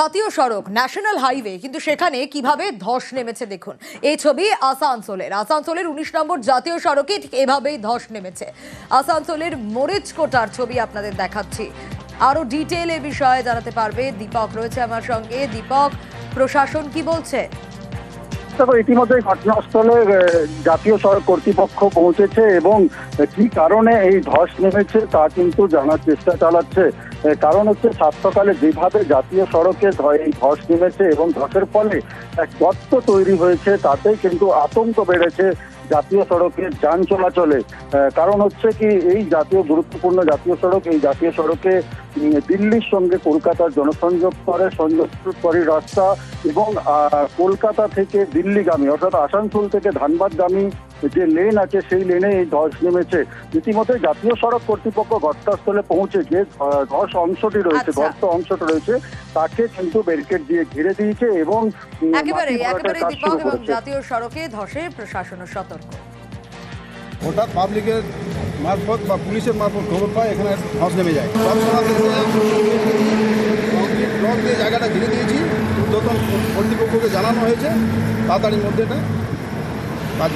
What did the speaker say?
জাতীয় সড়ক national highway কিন্তু সেখানে কীভাবে ধস নেমেছে দেখুন। এই ছবি আসানসোলের। আসানসোলের উনিশ নম্বর জাতীয় সড়কে ঠিক এভাবেই ধস নেমেছে। আসানসোলের মরিচকোটার ছবি আপনাদের দেখাচ্ছি। আরও ডিটেল এ বিষয়ে জানাতে পারবে দীপক। রয়েছে আমার সঙ্গে। দীপক, প্রশাসন কি বলছে? দেখো, ইতিমধ্যে ঘটনাস্থলে জাতীয় সড়ক কর্তৃপক্ষ পৌঁছেছে এবং কি কারণে এই ধস নেমেছে তা কিন্তু জানার চেষ্টা চালাচ্ছে কারণ হচ্ছে স্বাস্থ্যকালে যেভাবে জাতীয় সড়কে এই ধস নেমেছে এবং ধসের ফলে এক গর্ত তৈরি হয়েছে, তাতেই কিন্তু আতঙ্ক বেড়েছে জাতীয় সড়কে যান চলাচলে। কারণ হচ্ছে কি, এই জাতীয়, গুরুত্বপূর্ণ জাতীয় সড়ক, এই জাতীয় সড়কে দিল্লির সঙ্গে কলকাতার জনসংযোগ করে সংযোগকারী রাস্তা এবং কলকাতা থেকে দিল্লিগামী, অর্থাৎ আসানসোল থেকে ধানবাদগামী যে লেন আছে সেই লেনে এই ধস নেমেছে। ইতিমধ্যে জাতীয় সড়ক কর্তৃপক্ষ ঘটনাস্থলে পৌঁছে যে ধস অংশটি রয়েছে আচ্ছা। গর্ত অংশটি রয়েছে তাকে কিন্তু ব্যারিকেড দিয়ে ঘিরে দিয়েছে এবং একেবারে মাটি একেবারে দীপক এবং জাতীয় সড়কে ধসে প্রশাসনও সতর্ক। হঠাৎ পাবলিকের মারফত বা পুলিশের মারফত খবর পায় এখানে ধস নেমে যায়। ব্লক দিয়ে জায়গাটা ঘিরে দিয়েছি যখন কর্তৃপক্ষকে জানানো হয়েছে তাড়াতাড়ির মধ্যে এটা কাজ